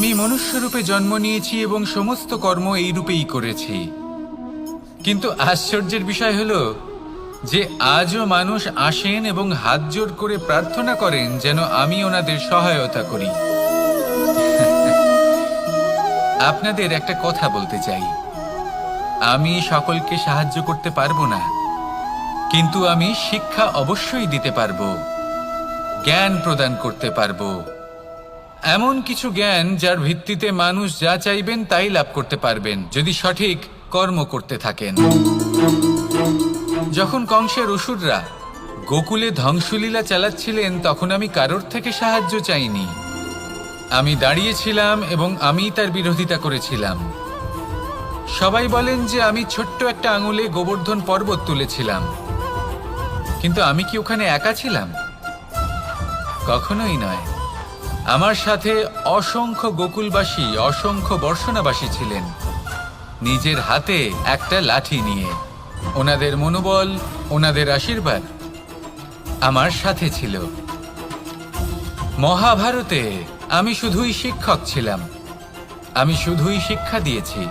আমি মনুষ্যরূপে জন্ম নিয়েছি এবং সমস্ত কর্ম এই রূপেই করেছি। কিন্তু আশ্চর্যের বিষয় হলো যে আজও মানুষ আসেন এবং হাত জোড় করে প্রার্থনা করেন যেন আমি ওনাদের সহায়তা করি। আপনাদের একটা কথা বলতে চাই। আমি সকলকে সাহায্য করতে পারব না, কিন্তু আমি শিক্ষা অবশ্যই দিতে পারব, জ্ঞান প্রদান করতে পারব। এমন কিছু জ্ঞান যার ভিত্তিতে মানুষ যা চাইবেন তাই লাভ করতে পারবেন, যদি সঠিক কর্ম করতে থাকেন। যখন কংসের অসুররা গোকুলে ধ্বংসলীলা চালাচ্ছিলেন, তখন আমি কারোর থেকে সাহায্য চাইনি। আমি দাঁড়িয়েছিলাম এবং আমি তার বিরোধিতা করেছিলাম। সবাই বলেন যে আমি ছোট্ট একটা আঙুলে গোবর্ধন পর্বত তুলেছিলাম। কিন্তু আমি কি ওখানে একা ছিলাম? কখনোই নয়। আমার সাথে অসংখ্য গোকুলবাসী, অসংখ্য বর্ষণাবাসী ছিলেন। নিজের হাতে একটা লাঠি নিয়ে। ওনাদের মনোবল, ওনাদের আশীর্বাদ আমার সাথে ছিল। মহাভারতে আমি শুধুই শিক্ষক ছিলাম। আমি শুধুই শিক্ষা দিয়েছি।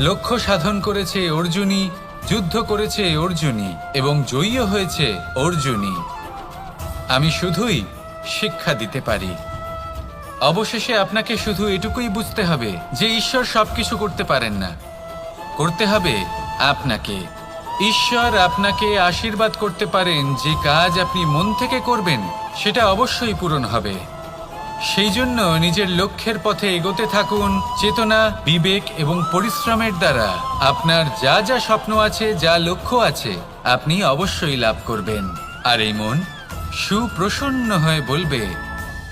লক্ষ্য সাধন করেছে অর্জুনী যুদ্ধ করেছে অর্জুনী এবং জয়ীও হয়েছে অর্জুনী আমি শুধুই শিক্ষা দিতে পারি। অবশেষে আপনাকে শুধু এটুকুই বুঝতে হবে যে ঈশ্বর সবকিছু করতে পারেন না। করতে হবে আপনাকে। ঈশ্বর আপনাকে আশীর্বাদ করতে পারেন যে কাজ আপনি মন থেকে করবেন, সেটা অবশ্যই পূরণ হবে। সেই জন্য নিজের লক্ষ্যের পথে এগোতে থাকুন, চেতনা, বিবেক এবং পরিশ্রমের দ্বারা। আপনার যা যা স্বপ্ন আছে, যা লক্ষ্য আছে, আপনি অবশ্যই লাভ করবেন। আর এই মন সুপ্রসন্ন হয়ে বলবে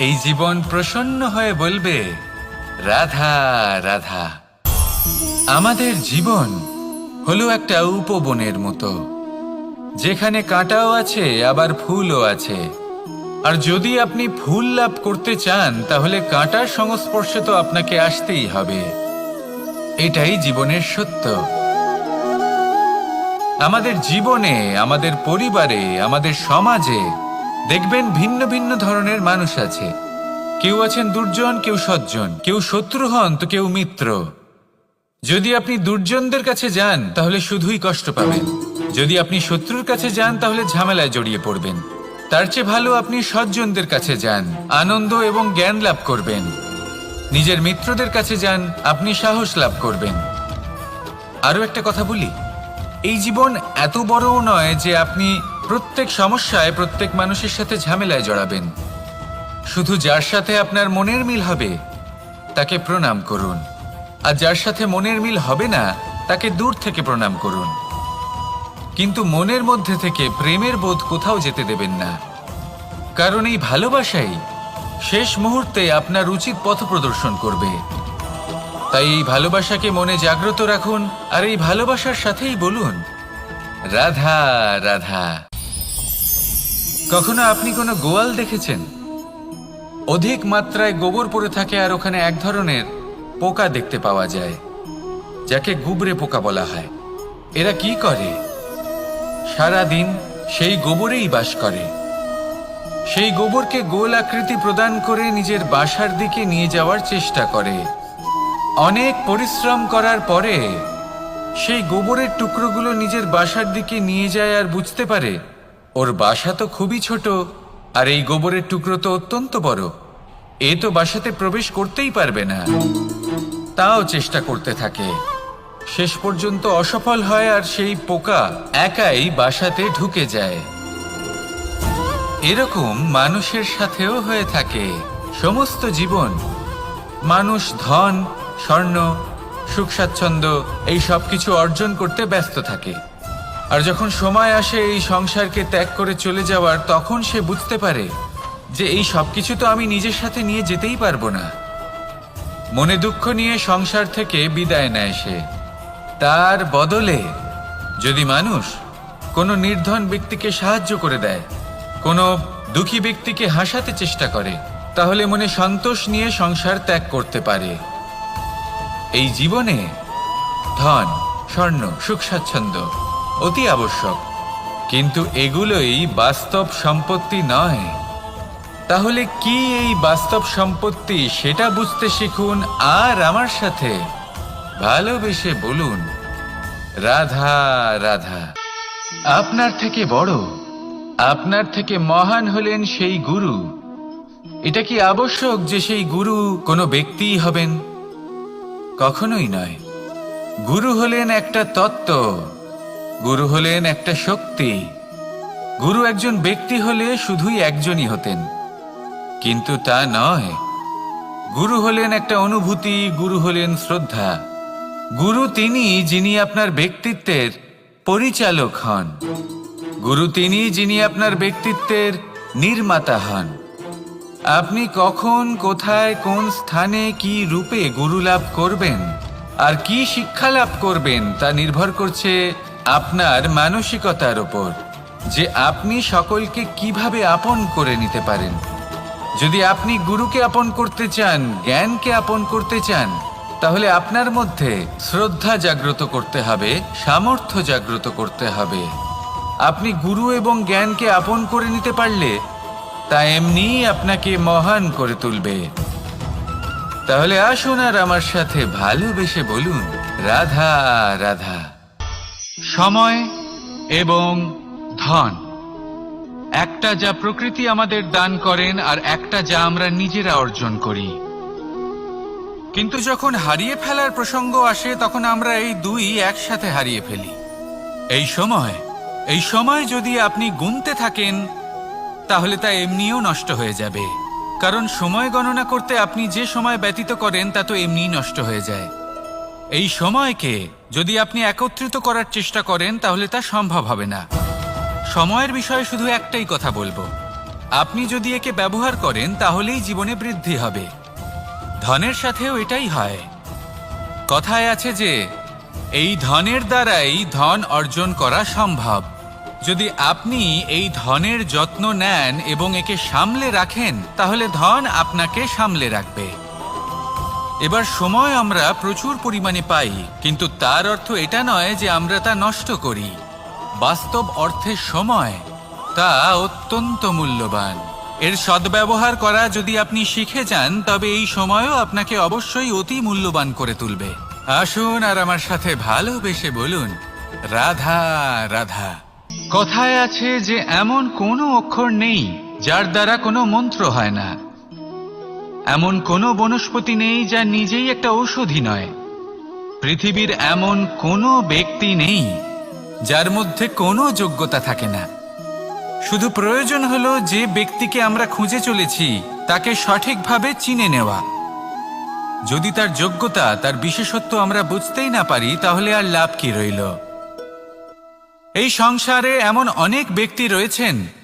এই জীবন প্রসন্ন হয়ে বলবে, রাধা রাধা। আমাদের জীবন হলো একটা উপবনের মতো, যেখানে কাঁটাও আছে, আবার ফুলও আছে। আর যদি আপনি ফুল লাভ করতে চান, তাহলে কাঁটার সংস্পর্শে তো আপনাকে আসতেই হবে। এটাই জীবনের সত্য। আমাদের জীবনে, আমাদের পরিবারে, আমাদের সমাজে দেখবেন ভিন্ন ভিন্ন ধরনের মানুষ আছে। কেউ আছেন দুর্জন, কেউ সজ্জন। কেউ শত্রু হন তো কেউ মিত্র। যদি আপনি দুর্জনদের কাছে যান, তাহলে শুধুই কষ্ট পাবেন। যদি আপনি শত্রুর কাছে যান, তাহলে ঝামেলায় জড়িয়ে পড়বেন। তার চেয়ে ভালো আপনি সজ্জনদের কাছে যান, আনন্দ এবং জ্ঞান লাভ করবেন। নিজের মিত্রদের কাছে যান, আপনি সাহস লাভ করবেন। আরও একটা কথা বলি। এই জীবন এত বড়ও নয় যে আপনি প্রত্যেক সমস্যায় প্রত্যেক মানুষের সাথে ঝামেলায় জড়াবেন। শুধু যার সাথে আপনার মনের মিল হবে, তাকে প্রণাম করুন। আর যার সাথে মনের মিল হবে না, তাকে দূর থেকে প্রণাম করুন। কিন্তু মনের মধ্যে থেকে প্রেমের বোধ কোথাও যেতে দেবেন না। কারণ এই ভালোবাসাই শেষ মুহূর্তে আপনার উচিত পথ প্রদর্শন করবে। তাই এই ভালোবাসাকে মনে জাগ্রত রাখুন, আর এই ভালোবাসার সাথেই বলুন, রাধা রাধা। কখনো আপনি কোনো গোয়াল দেখেছেন? অধিক মাত্রায় গোবর পড়ে থাকে আর ওখানে এক ধরনের পোকা দেখতে পাওয়া যায়, যাকে গুবরে পোকা বলা হয়। এরা কি করে? সারা দিন সেই গোবরেই বাস করে। সেই গোবরকে গোল আকৃতি প্রদান করে নিজের বাসার দিকে নিয়ে যাওয়ার চেষ্টা করে। অনেক পরিশ্রম করার পরে সেই গোবরের টুকরোগুলো নিজের বাসার দিকে নিয়ে যায় আর বুঝতে পারে ওর বাসা তো খুবই ছোট, আর এই গোবরের টুকরো তো অত্যন্ত বড়। এ তো বাসাতে প্রবেশ করতেই পারবে না। তাও চেষ্টা করতে থাকে। শেষ পর্যন্ত অসফল হয় আর সেই পোকা একাই বাসাতে ঢুকে যায়। এরকম মানুষের সাথেও হয়ে থাকে সমস্ত জীবন। মানুষ, ধন, স্বর্ণ সুখ স্বাচ্ছন্দ্য এই সব কিছু অর্জন করতে ব্যস্ত থাকে। আর যখন সময় আসে এই সংসারকে ত্যাগ করে চলে যাওয়ার, তখন সে বুঝতে পারে যে এই সব কিছু তো আমি নিজের সাথে নিয়ে যেতেই পারব না। মনে দুঃখ নিয়ে সংসার থেকে বিদায় নেয় সে। তার বদলে যদি মানুষ কোনো নির্ধন ব্যক্তিকে সাহায্য করে দেয়, কোনো দুঃখী ব্যক্তিকে হাসাতে চেষ্টা করে, তাহলে মনে সন্তোষ নিয়ে সংসার ত্যাগ করতে পারে। এই জীবনে ধন, স্বর্ণ সুখ স্বাচ্ছন্দ্য অতি আবশ্যক। কিন্তু এগুলোই বাস্তব সম্পত্তি নয়। তাহলে কি এই বাস্তব সম্পত্তি সেটা বুঝতে শিখুন আর আমার সাথে? ভালোবেসে বলুন, রাধা রাধা। আপনার থেকে বড়, আপনার থেকে মহান হলেন সেই গুরু। এটা কি আবশ্যক যে সেই গুরু কোনো ব্যক্তিই হবেন? কখনোই নয়। গুরু হলেন একটা তত্ত্ব। গুরু হলেন একটা শক্তি। গুরু একজন ব্যক্তি হলে শুধুই একজনই হতেন। কিন্তু তা নয়। গুরু হলেন একটা অনুভূতি, গুরু হলেন শ্রদ্ধা। গুরু তিনি যিনি আপনার ব্যক্তিত্বের পরিচালক হন। গুরু তিনি যিনি আপনার ব্যক্তিত্বের নির্মাতা হন। আপনি কখন, কোথায়, কোন স্থানে কি রূপে গুরু লাভ করবেন আর কি শিক্ষা লাভ করবেন তা নির্ভর করছে আপনার মানসিকতার ওপর যে আপনি সকলকে কীভাবে আপন করে নিতে পারেন। যদি আপনি গুরুকে আপন করতে চান, জ্ঞানকে আপন করতে চান, তাহলে আপনার মধ্যে শ্রদ্ধা জাগ্রত করতে হবে, সামর্থ্য জাগ্রত করতে হবে। আপনি গুরু এবং জ্ঞানকে আপন করে নিতে পারলে, তা এমনিই আপনাকে মহান করে তুলবে। তাহলে আসুন আর আমার সাথে ভালোবেসে বলুন, রাধা রাধা। সময় এবং ধন। একটা যা প্রকৃতি আমাদের দান করেন আর একটা যা আমরা নিজেরা অর্জন করি। কিন্তু যখন হারিয়ে ফেলার প্রসঙ্গ আসে, তখন আমরা এই দুই একসাথে হারিয়ে ফেলি। এই সময় এই সময় যদি আপনি গুনতে থাকেন, তাহলে তা এমনিও নষ্ট হয়ে যাবে। কারণ সময় গণনা করতে আপনি যে সময় ব্যতীত করেন, তা তো এমনিই নষ্ট হয়ে যায়। এই সময়কে যদি আপনি একত্রিত করার চেষ্টা করেন, তাহলে তা সম্ভব হবে না। সময়ের বিষয়ে শুধু একটাই কথা বলব। আপনি যদি একে ব্যবহার করেন, তাহলেই জীবনে বৃদ্ধি হবে। ধনের সাথেও এটাই হয়। কথায় আছে যে, এই ধনের দ্বারাই ধন অর্জন করা সম্ভব। যদি আপনি এই ধনের যত্ন নেন এবং একে সামলে রাখেন, তাহলে ধন আপনাকে সামলে রাখবে। এবার সময় আমরা প্রচুর পরিমাণে পাই, কিন্তু তার অর্থ এটা নয় যে আমরা তা নষ্ট করি। বাস্তব অর্থে সময়, তা অত্যন্ত মূল্যবান। এর সদ্ব্যবহার করা যদি আপনি শিখে যান, তবে এই সময়ও আপনাকে অবশ্যই অতি মূল্যবান করে তুলবে। আসুন আর আমার সাথে ভালোবেসে বলুন, রাধা রাধা। কথায় আছে যে, এমন কোনো অক্ষর নেই যার দ্বারা কোনো মন্ত্র হয় না। এমন কোনো বনস্পতি নেই যা নিজেই একটা ঔষধি নয়। পৃথিবীর এমন কোনো ব্যক্তি নেই যার মধ্যে কোনো যোগ্যতা থাকে না। শুধু প্রয়োজন হলো যে ব্যক্তিকে আমরা খুঁজে চলেছি, তাকে সঠিকভাবে চিনে নেওয়া। যদি তার যোগ্যতা, তার বিশেষত্ব আমরা বুঝতেই না পারি, তাহলে আর লাভ কি রইল? এই সংসারে এমন অনেক ব্যক্তি রয়েছেন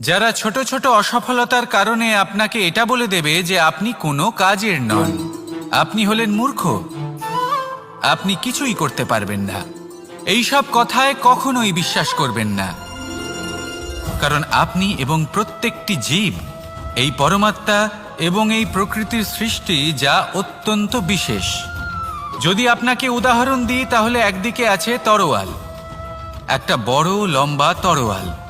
যারা ছোট ছোট অসফলতার কারণে আপনাকে এটা বলে দেবে যে আপনি কোনো কাজের নন। আপনি হলেন মূর্খ। আপনি কিছুই করতে পারবেন না। এইসব কথায় কখনোই বিশ্বাস করবেন না। কারণ আপনি এবং প্রত্যেকটি জীব, এই পরমাত্মা এবং এই প্রকৃতির সৃষ্টি যা অত্যন্ত বিশেষ। যদি আপনাকে উদাহরণ দিই, তাহলে একদিকে আছে তরোয়াল, একটা বড় লম্বা তরোয়াল।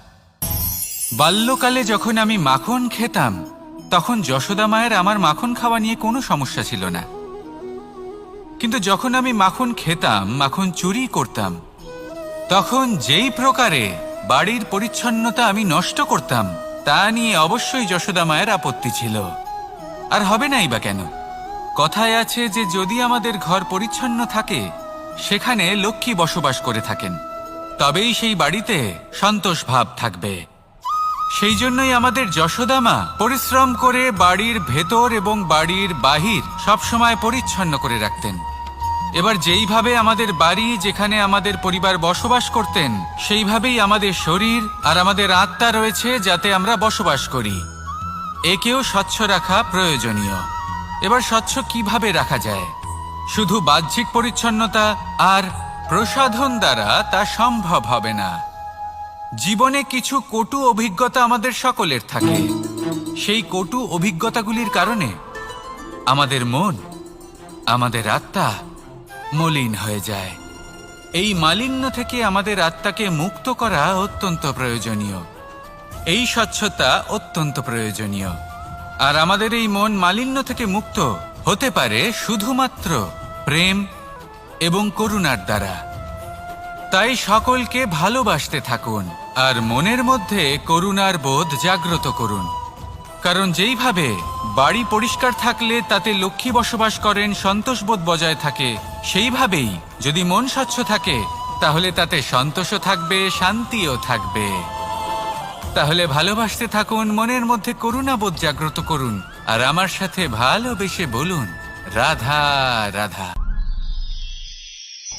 বাল্যকালে যখন আমি মাখন খেতাম, তখন যশোদা মায়ের আমার মাখন খাওয়া নিয়ে কোনো সমস্যা ছিল না। কিন্তু যখন আমি মাখন খেতাম, মাখন চুরি করতাম, তখন যেই প্রকারে বাড়ির পরিচ্ছন্নতা আমি নষ্ট করতাম, তা নিয়ে অবশ্যই যশোদা মায়ের আপত্তি ছিল। আর হবে নাই বা কেন? কথায় আছে যে যদি আমাদের ঘর পরিচ্ছন্ন থাকে, সেখানে লক্ষ্মী বসবাস করে থাকেন। তবেই সেই বাড়িতে সন্তোষ ভাব থাকবে। সেই জন্যই আমাদের যশোদামা পরিশ্রম করে বাড়ির ভেতর এবং বাড়ির বাহির সবসময় পরিচ্ছন্ন করে রাখতেন। এবার যেইভাবে আমাদের বাড়ি যেখানে আমাদের পরিবার বসবাস করতেন, সেইভাবেই আমাদের শরীর আর আমাদের আত্মা রয়েছে যাতে আমরা বসবাস করি। একেও স্বচ্ছ রাখা প্রয়োজনীয়। এবার স্বচ্ছ কীভাবে রাখা যায়? শুধু বাহ্যিক পরিচ্ছন্নতা আর প্রসাধন দ্বারা তা সম্ভব হবে না। জীবনে কিছু কটু অভিজ্ঞতা আমাদের সকলের থাকে। সেই কটু অভিজ্ঞতাগুলির কারণে আমাদের মন, আমাদের আত্মা মলিন হয়ে যায়। এই মালিন্য থেকে আমাদের আত্মাকে মুক্ত করা অত্যন্ত প্রয়োজনীয়। এই স্বচ্ছতা অত্যন্ত প্রয়োজনীয়। আর আমাদের এই মন মালিন্য থেকে মুক্ত হতে পারে শুধুমাত্র প্রেম এবং করুণার দ্বারা। তাই সকলকে ভালোবাসতে থাকুন। আর মনের মধ্যে করুণার বোধ জাগ্রত করুন। কারণ যেইভাবে বাড়ি পরিষ্কার থাকলে তাতে লক্ষ্মী বসবাস করেন সন্তোষবোধ বজায় থাকে, সেইভাবেই যদি মন স্বচ্ছ থাকে, তাহলে তাতে সন্তোষও থাকবে, শান্তিও থাকবে। তাহলে ভালোবাসতে থাকুন, মনের মধ্যে করুণাবোধ জাগ্রত করুন, আর আমার সাথে ভালোবেসে বলুন, রাধা রাধা।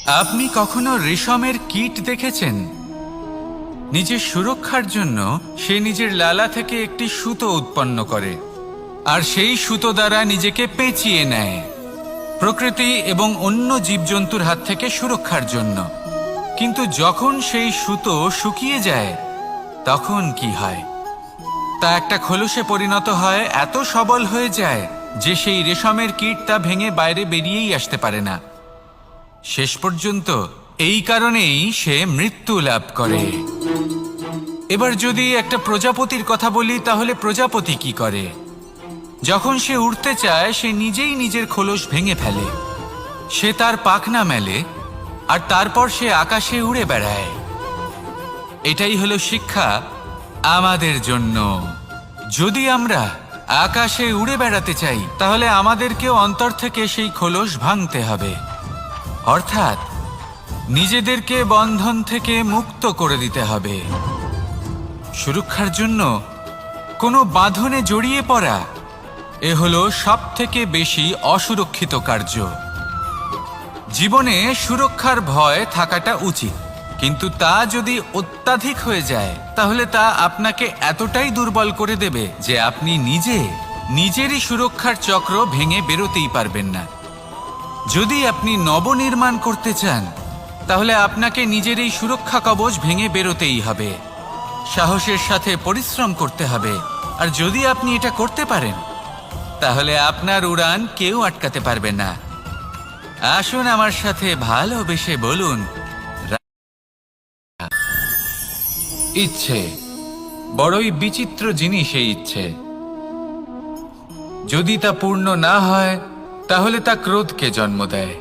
আপনি কখনো রেশমের কীট দেখেছেন? নিজের সুরক্ষার জন্য সে নিজের লালা থেকে একটি সুতো উৎপন্ন করে, আর সেই সুতো দ্বারা নিজেকে পেঁচিয়ে নেয়। প্রকৃতি এবং অন্য জীবজন্তুর হাত থেকে সুরক্ষার জন্য। কিন্তু যখন সেই সুতো শুকিয়ে যায়, তখন কি হয়? তা একটা খোলসে পরিণত হয়, এত সবল হয়ে যায় যে সেই রেশমের কীট তা ভেঙে বাইরে বেরিয়েই আসতে পারে না। শেষ পর্যন্ত এই কারণেই সে মৃত্যু লাভ করে। এবার যদি একটা প্রজাপতির কথা বলি, তাহলে প্রজাপতি কি করে? যখন সে উড়তে চায়, সে নিজেই নিজের খোলস ভেঙে ফেলে। সে তার পাখনা মেলে, আর তারপর সে আকাশে উড়ে বেড়ায়। এটাই হলো শিক্ষা আমাদের জন্য। যদি আমরা আকাশে উড়ে বেড়াতে চাই, তাহলে আমাদেরকেও অন্তর থেকে সেই খোলস ভাঙতে হবে। অর্থাৎ নিজেদেরকে বন্ধন থেকে মুক্ত করে দিতে হবে। সুরক্ষার জন্য কোনো বাঁধনে জড়িয়ে পড়া, এ হলো সব থেকে বেশি অসুরক্ষিত কার্য। জীবনে সুরক্ষার ভয় থাকাটা উচিত, কিন্তু তা যদি অত্যাধিক হয়ে যায়, তাহলে তা আপনাকে এতটাই দুর্বল করে দেবে যে আপনি নিজে, নিজেরই সুরক্ষার চক্র ভেঙে বেরোতেই পারবেন না। যদি আপনি নবনির্মাণ করতে চান তাহলে আপনাকে নিজের এই সুরক্ষা কবচ ভেঙে বেরোতেই হবে। সাহসের সাথে পরিশ্রম করতে হবে। আর যদি আপনি এটা করতে পারেন, তাহলে আপনার উড়ান কেউ আটকাতে পারবে না। আসুন আমার সাথে ভালোবেসে বলুন, ইচ্ছে। বড়ই বিচিত্র জিনিস এই ইচ্ছে। যদি তা পূর্ণ না হয়, তাহলে তা ক্রোধকে জন্ম দেয়।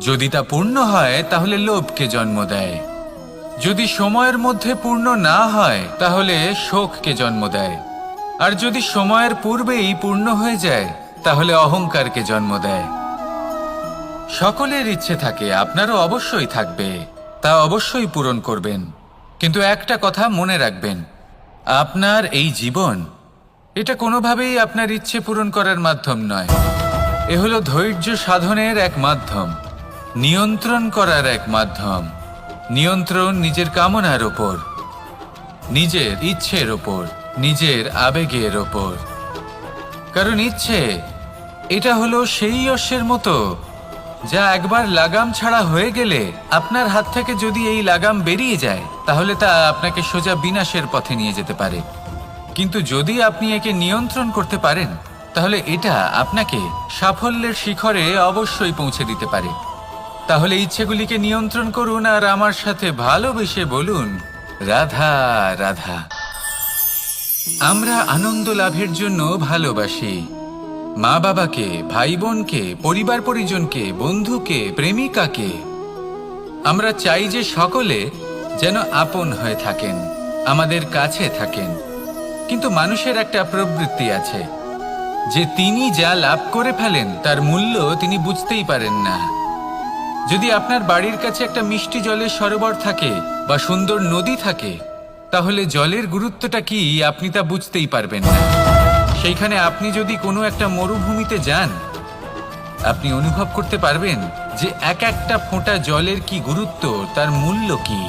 যদি তা পূর্ণ হয়, তাহলে লোভকে জন্ম দেয়। যদি সময়ের মধ্যে পূর্ণ না হয়, তাহলে শোককে জন্ম দেয়। আর যদি সময়ের পূর্বেই পূর্ণ হয়ে যায়, তাহলে অহংকারকে জন্ম দেয়। সকলের ইচ্ছে থাকে, আপনারও অবশ্যই থাকবে, তা অবশ্যই পূরণ করবেন। কিন্তু একটা কথা মনে রাখবেন, আপনার এই জীবন, এটা কোনোভাবেই আপনার ইচ্ছে পূরণ করার মাধ্যম নয়। এ হলো ধৈর্য সাধনের এক মাধ্যম। নিয়ন্ত্রণ করার এক মাধ্যম। নিয়ন্ত্রণ নিজের কামনার ওপর নিজের ইচ্ছের ওপর নিজের আবেগের ওপর কারণ ইচ্ছে, এটা হলো সেই অশ্বের মতো, যা একবার লাগাম ছাড়া হয়ে গেলে আপনার হাত থেকে যদি এই লাগাম বেরিয়ে যায়, তাহলে তা আপনাকে সোজা বিনাশের পথে নিয়ে যেতে পারে। কিন্তু যদি আপনি একে নিয়ন্ত্রণ করতে পারেন, তাহলে এটা আপনাকে সাফল্যের শিখরে অবশ্যই পৌঁছে দিতে পারে। তাহলে ইচ্ছেগুলিকে নিয়ন্ত্রণ করুন আর আমার সাথে ভালোবেসে বলুন, রাধা রাধা। আমরা আনন্দ লাভের জন্য ভালোবাসি। মা বাবাকে, ভাই বোনকে, পরিবার পরিজনকে, বন্ধুকে, প্রেমিকাকে। আমরা চাই যে সকলে যেন আপন হয়ে থাকেন, আমাদের কাছে থাকেন। কিন্তু মানুষের একটা প্রবৃত্তি আছে। যে তিনি যা লাভ করে ফেলেন, তার মূল্য তিনি বুঝতেই পারেন না। যদি আপনার বাড়ির কাছে একটা মিষ্টি জলের সরোবর থাকে বা সুন্দর নদী থাকে, তাহলে জলের গুরুত্বটা কি আপনি তা বুঝতেই পারবেন না। সেইখানে আপনি যদি কোনো একটা মরুভূমিতে যান, আপনি অনুভব করতে পারবেন যে এক একটা ফোঁটা জলের কি গুরুত্ব, তার মূল্য কি।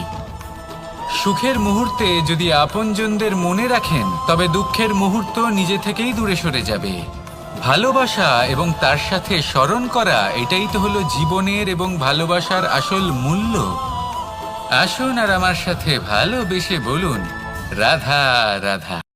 সুখের মুহূর্তে যদি আপনজনদের মনে রাখেন, তবে দুঃখের মুহূর্ত নিজে থেকেই দূরে সরে যাবে। ভালোবাসা এবং তার সাথে স্মরণ করা, এটাই তো হলো জীবনের এবং ভালোবাসার আসল মূল্য। আসুন আর আমার সাথে ভালোবেসে বলুন, রাধা রাধা।